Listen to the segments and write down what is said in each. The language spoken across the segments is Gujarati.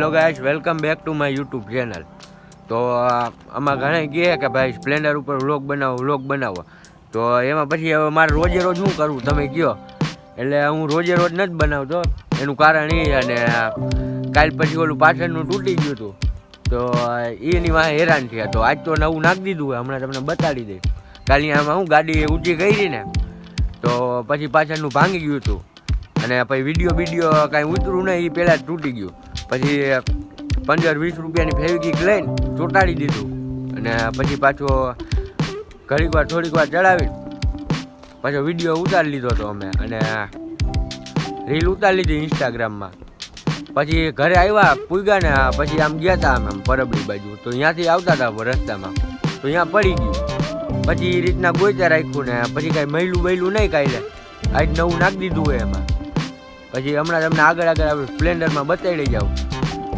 Hello guys welcome back to my YouTube channel તો આમાં ઘણા કહે કે ભાઈ સ્પ્લેન્ડર ઉપર વ્લોગ બનાવો વ્લોગ બનાવો. તો એમાં પછી હવે મારે રોજે રોજ શું કરવું, તમે કહો એટલે હું રોજે રોજ નથી બનાવતો. એનું કારણ એ અને કાલ પછી ઓલું પાછળનું તૂટી ગયું હતું. તો એની વાંહે હેરાન થયા. તો આજ તો નવું નાખી દીધું હમણાં તમને બતાડી દઈ કાલની આમાં હું ગાડી ઊંચી કરી ને, તો પછી પાછળનું ભાંગી ગયું હતું. અને પછી વીડિયો વીડિયો કાંઈ ઉતરું નહીં, એ પહેલાં તૂટી ગયું. પછી પંદર વીસ રૂપિયાની ફેવિકિક લઈને ચોંટાડી દીધું. અને પછી પાછો ઘડીક વાર, થોડીક વાર ચડાવી પાછો વીડિયો ઉતારી લીધો હતો અમે. અને રીલ ઉતારી લીધી ઇન્સ્ટાગ્રામમાં. પછી ઘરે આવ્યા, પૂગ્યા ને પછી આમ ગયા હતા આમ પરબડી બાજુ. તો ત્યાંથી આવતા હતા રસ્તામાં. તો ત્યાં પડી ગયું. પછી રીતના ગોઈતા રાખ્યું ને, પછી કાંઈ મહિલું બૈલું નહીં કાંઈ આજ નવું નાખી દીધું હોય એમાં. પછી હમણાં તમને આગળ આગળ આપણે સ્પ્લેન્ડરમાં બતાવી જાઉં.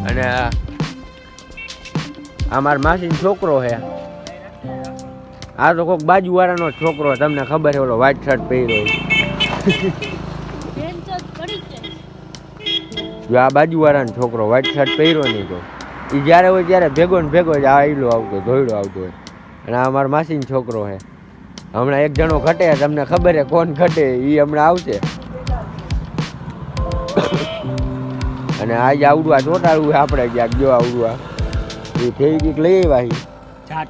અને આ મારા માસીનો છોકરો છે. આ તો કોઈક બાજુવાળાનો છોકરો તમને ખબર છે, ઓલો વ્હાઈટ શર્ટ પહેર્યો જ આ બાજુવાળાનો છોકરો વ્હાઈટ શર્ટ પહેર્યો નહીં તો. એ જ્યારે હોય ત્યારે ભેગો ને ભેગો જ આ આયલો આવતો ધોયડો આવતો હોય. અને આ મારા માસીનો છોકરો છે. હમણાં એક જણો ઘટે, તમને ખબર છે કોણ ઘટે એ હમણાં આવશે. અને આજે આવડું આ ચોટાડવું છે આપણે ક્યાંક. જો આવડવા આ. એ થઈ કંઈક લઈ આવ્યા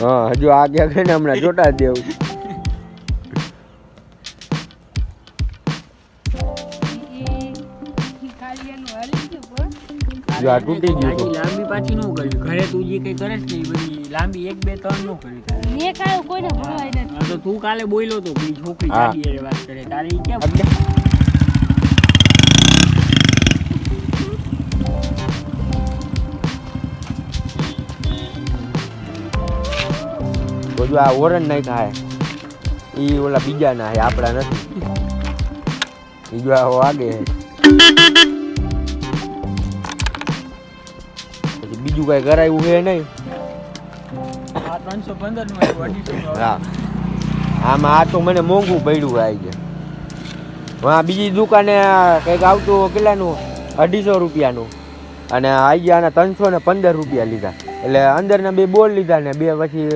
હા હજુ આ ક્યાંક છે ને હમણાં ચોટા દેવું. જો આ તૂટી ગયું લાંબી પાછી નો કર્યું ઘરે તું જે કઈ કરે છે બધી લાંબી એક બે ત્રણ નો કરી તારે મેં કોઈને ભણવાય નથી. તો તું કાલે બોલ્યો તો છોકરી હા. વાત કરે. તારે ઈ તો જો આ ઓરન નહીં થાય. એ ઓલા બીજા ના છે આપણા નથી. એ જો આ વાગે હે પછી બીજું કઈ કરાયું છે નહીં? ત્રણસો પંદરનું હા. આમાં આ તો મને મોંઘું પડ્યું આવી છે હા બીજી દુકાને કંઈક આવતું કેટલાનું? અઢીસો રૂપિયાનું. અને ગયા ત્રણસો ને પંદર રૂપિયા લીધા. એટલે અંદરના બે બોલ લીધા ને બે પછી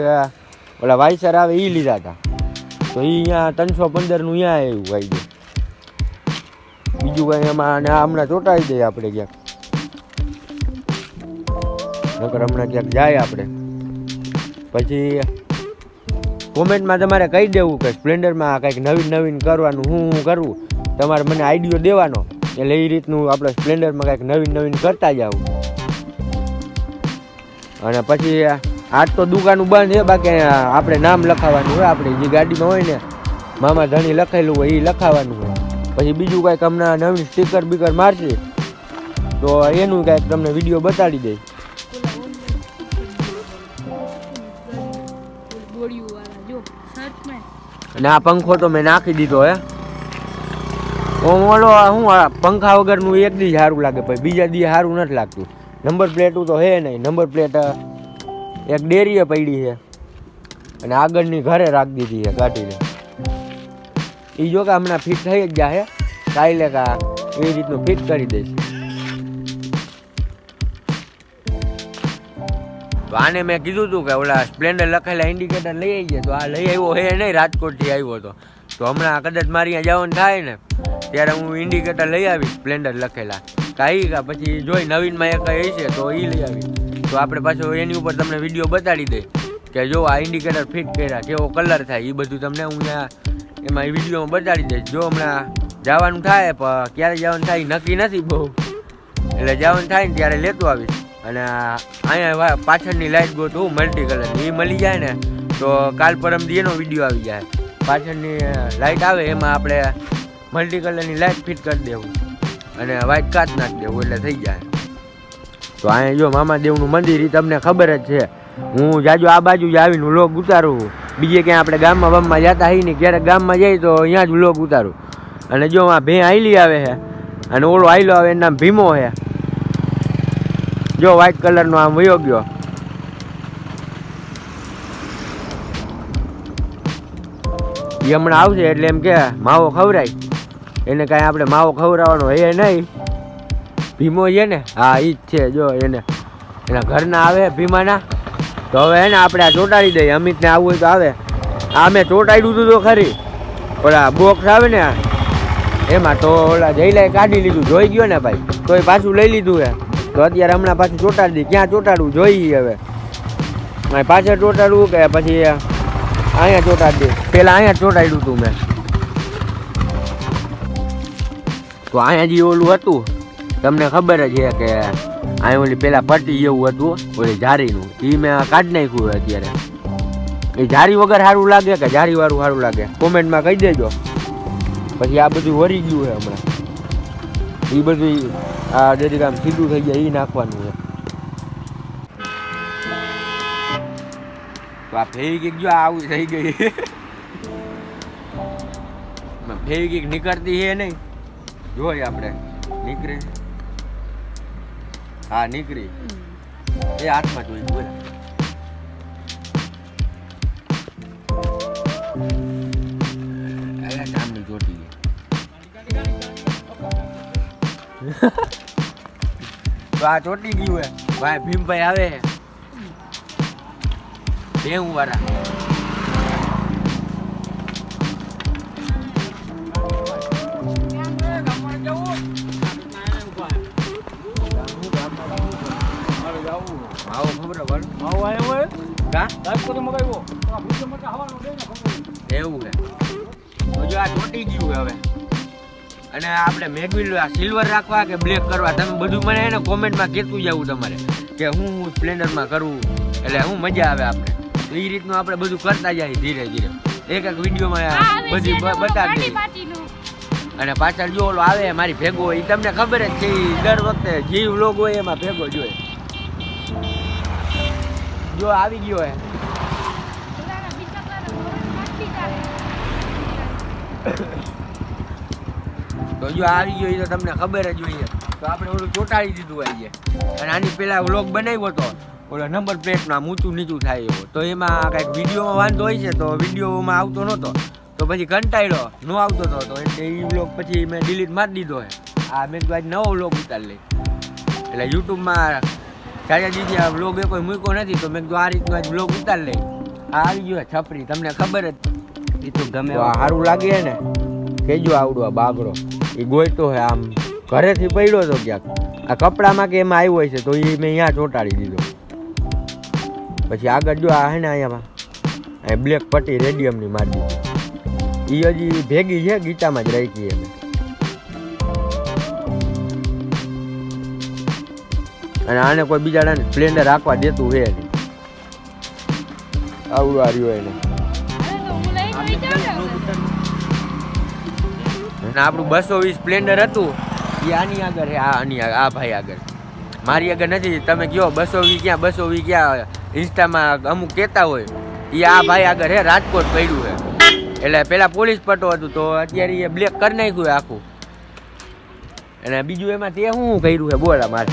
ઓલા વાઇસર આવે એ લીધા હતા તો એ અહીંયા ત્રણસો પંદરનું અહીંયા આવ્યું આવી ગયું બીજું કાંઈ એમાં અને હમણાં ચોંટાડી દઈએ આપણે ક્યાંક. નકર હમણાં ક્યાંક જાય આપણે. પછી કોમેન્ટમાં તમારે કહી દેવું કે સ્પ્લેન્ડરમાં કંઈક નવીન નવીન કરવાનું હું હું કરવું તમારે મને આઈડિયો દેવાનો. એટલે એ રીતનું આપણે સ્પ્લેન્ડરમાં કંઈક નવીન નવીન કરતા જાવ અને પછી આજ તો દુકાનું બંધ છે, બાકી આપણે નામ લખાવવાનું હોય, આપણે જે ગાડીમાં હોય ને, મામા ધણી લખાયેલું હોય એ લખાવવાનું હોય. પછી બીજું કાંઈક હમણાં નવીન સ્ટીકર બીકર મારશે, તો એનું કાંઈક તમને વીડિયો બતાડી દઈશ. અને આ પંખો તો મેં નાખી દીધો હે. ઓમ, ઓલો હું પંખા વગરનું એક દી સારું લાગે, પછી બીજા દી સારું નથી લાગતું. નંબર પ્લેટું તો હે નહીં, નંબર પ્લેટ એક ડેરીએ પડી છે. અને આગળની ઘરે રાખી દીધી છે ગાડીને. એ જો કે હમણાં ફિટ થઈ જ જાય કાલે કા એ રીતનું ફિટ કરી દઈશ. તો આને મેં કીધું હતું કે ઓલા સ્પ્લેન્ડર લખેલા ઇન્ડિકેટર લઈ આવીએ તો આ લઈ આવ્યો હે નહીં, રાજકોટથી આવ્યો હતો તો હમણાં કદાચ મારી અહીંયા જવાનું થાય ને, ત્યારે હું ઇન્ડિકેટર લઈ આવીશ સ્પ્લેન્ડર લખેલા. કાંઈ પછી જોઈ નવીનમાં એક હશે તો એ લઈ આવી. તો આપણે પાછો એની ઉપર તમને વીડિયો બતાડી દે કે જો આ ઇન્ડિકેટર ફિટ કર્યા, કેવો કલર થાય એ બધું તમને હું એમાં એ વિડીયોમાં બતાડી દઈશ. જો હમણાં જવાનું થાય, પણ ક્યારે જવાનું થાય નક્કી નથી બહુ. એટલે જવાનું થાય ને ત્યારે લેતો આવીશ. અને અહીંયા પાછળની લાઈટ ગોતું મલ્ટી કલર એ મળી જાય ને, તો કાલ પરમ દીએનો વીડિયો આવી જાય. પાછળની લાઈટ આવે, એમાં આપણે મલ્ટી કલરની લાઈટ ફિટ કરી દેવું. અને વ્હાઈટ કાચ નાખી દેવું એટલે થઈ જાય. તો અહીંયા જો મામાદેવનું મંદિર એ તમને ખબર જ છે. હું જાજુ આ બાજુ જ આવીને લોગ ઉતારું. બીજે ક્યાંય આપણે ગામમાં બામમાં જતા હઈ ને ક્યારેક ગામમાં જઈએ તો અહીંયા જ લોક ઉતારું. અને જો આ ભે આઈલી આવે છે અને ઓલો આઈલો આવે, એનું ભીમો છે જો વ્હાઈટ કલરનો આમ વયો ગયો. એ હમણાં આવશે એટલે એમ કે, માવો ખવડાય એને કાંઈ આપણે માવો ખવડાવવાનો હે નહીં. ભીમો છે ને? હા એ જ છે, જો એને. એના ઘરના આવે ભીમાના. તો હવે એને આપણે આ ચોંટાડી દઈએ. અમિતને આવું હોય તો આવે. આ મેં ચોંટાડ્યું હતું તો ખરી. ઓલા બોક્સ આવે ને એમાં તો ઓલા જઈલાએ કાઢી લીધું. જોઈ ગયો ને ભાઈ? તો એ પાછું લઈ લીધું હે. તો અત્યારે હમણાં પાછું ચોંટાડી દઈએ. ક્યાં ચોંટાડવું? જોઈએ હવે. પાછળ ચોંટાડવું કે પછી અહીંયા ચોંટાડી દે પહેલાં અહીંયા ચોંટાડ્યું હતું મેં. તો અહીંયા જે ઓલું હતું, તમને ખબર જ છે કે અહીંયા ઓલી પેલા પટ્ટી એવું હતું, ઓલી જારીનું એ મેં કાઢી નાખ્યું અત્યારે. એ જારી વગર સારું લાગે કે જારી વાળું સારું લાગે? કોમેન્ટમાં કહી દેજો. પછી આ બધું વરી ગયું છે હમણાં. એ બધું આ જરીક આમ સીધું થઈ જાય એ નાખવાનું છે. તો આ ફેરી જો આવું થઈ ગઈ. ફેરી નીકળતી છે નહીં. જોઈએ આપણે. નીકળે. હા, નીકળી. એ હાથમાં જોઈ બોલ અરે ચાંદની ચોટી ગઈ તો આ ચોટી ગયું હે. ભાઈ, ભીમભાઈ આવે. ભેહું વાળા ખબર કા? એવું છે. તો જો આ ચોટી ગયું હવે. અને આપણે મેગવિલ આ સિલ્વર રાખવા કે બ્લેક કરવા? તમે બધું મને એને કોમેન્ટમાં કહેતું જવું તમારે કે હું હું સ્પ્લેન્ડરમાં કરું. એટલે હું મજા આવે આપણે. તો એ રીતનું આપણે બધું કરતા જાય ધીરે ધીરે. એક એક વિડીયોમાં બધી બતાવી અને પાછળ જો ઓલો આવે મારી ભેગો હોય એ તમને ખબર જ છે દર વખતે જે વ્લોગ હોય એમાં ભેગો જ હોય. જો આવી ગયો હે. તો જો આવી ગયો એ તો તમને ખબર જ હોય તો આપણે ઓલું ચોંટાડી દીધું આવીએ અને આની પહેલાં વ્લોગ બનાવ્યો હતો ઓલો નંબર પ્લેટમાં ઊંચું નીચું થાય એવો. તો એમાં કાંઈક વિડીયોમાં વાંધો હોય છે તો વિડીયોમાં આવતો નહોતો. તો પછી કંટાળ્યો, ન આવતો હતો તો એટલે એ વ્લોગ પછી મેં ડિલીટ મારી દીધો હે. આ મેં કીધું આજ નવો વ્લોગ ઉતારી લઈ એટલે યુટ્યુબમાં ચાચા દીદી આ બ્લોગ એ કોઈ મૂક્યો નથી તો મેં કીધું આ રીતનો આજ વ્લોગ ઉતાર લઈ. આ આવી ગયો છપરી તમને ખબર જ. એ તો ગમે સારું લાગે ને કેજો આવડો આ બાગડો એ ગોયતો હે આમ. ઘરેથી પડ્યો તો ક્યાંક. આ કપડામાં કે એમાં આવ્યો હોય છે તો એ મેં અહીંયા ચોંટાડી દીધો. પછી આગળ જો આ હે ને અહીંયા અહીં બ્લેક પટ્ટી રેડિયમની મારી દીધી. એ હજી ભેગી છે ગીતામાં જ રાખી અમે અને આને કોઈ બીજાને સ્પ્લેન્ડર રાખવા દેતું હે આવડું આ રહ્યું એને. અને આપણું બસો વીસ સ્પ્લેન્ડર હતું. એ આની આગળ હે આ આની આગળ, આ ભાઈ આગળ. મારી આગળ નથી, તમે કયો બસો વી ક્યાં, બસો વી ક્યાં, ઇન્સ્ટામાં અમુક કહેતા હોય. એ આ ભાઈ આગળ હે રાજકોટ પડ્યું હે એટલે પેલા પોલીસ પટ્ટો હતું, તો અત્યારે એ બ્લેક કરી નાખ્યું આખું. અને બીજું એમાં તે શું કર્યું છે, બોલા મારે.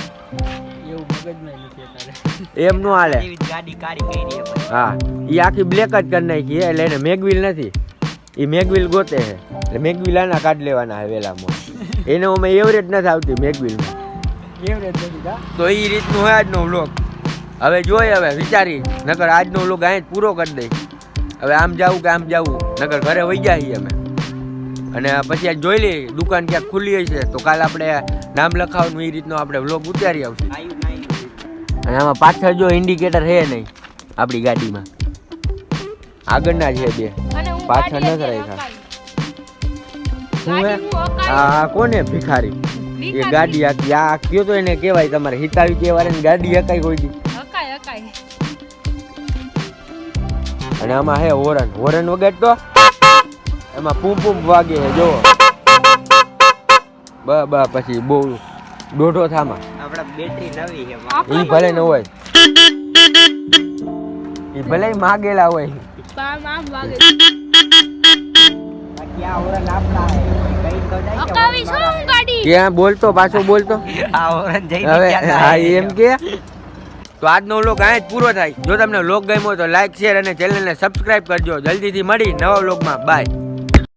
મગજમાં નથી અત્યારે એમ નો હાલે. ગાડી કારી કરી હા એ આખી બ્લેક જ કરી નાખી એટલે એને મેગવિલ નથી. એ મેગવિલ ગોતે છે એટલે મેગવિલ આના કાઢ લેવાના છે વેલામાં. એને અમે એવરેજ નથી આવતી મેગવિલ એવરેજ નથી તો એ રીતનું હોય આજનો વ્લોગ હવે જોઈ હવે વિચારી. નકર આજનો વ્લોગ અહીં જ પૂરો કરી દઈ હવે આમ જાવું કે આમ જાવું નકર ઘરે વહી જઈએ અમે. અને પછી આજ જોઈ લઈએ દુકાન ક્યાંક ખુલ્લી હશે તો કાલે આપણે નામ લખાવવાનું એ રીતનો આપણે વ્લોગ ઉતારી આવશે. અને આમાં પાછળ જો ઇન્ડિકેટર છે નહીં આપણી ગાડીમાં. આગળના છે બે. પાછળ નથી રાખ્યા. આ કોને ભિખારી? એ ગાડી આખી આ કયો તો એને કહેવાય તમારે. હિતાવી કહેવાય ને ગાડી હકાઈ કોઈ દી હકાય હકાય. અને આમાં હે હોરન. હોરન વગાડતો એમાં પૂમ પૂમ વાગે છે જો બ બ પછી બહુ દોઢો થામાં. આપડા બેટરી નવી છે. ઈ ભલે ન હોય. ઈ ભલે માગેલા હોય. ક્યાં? બોલતો પાછો બોલતો. આ ઓરન જઈ હવે હા એમ કે. તો આજનો વ્લોગ અહીં જ પૂરો થાય. જો તમને વ્લોગ ગમ્યો તો લાઈક શેર અને ચેનલને સબસ્ક્રાઇબ કરજો. જલ્દીથી મળી નવા વ્લોગમાં. બાય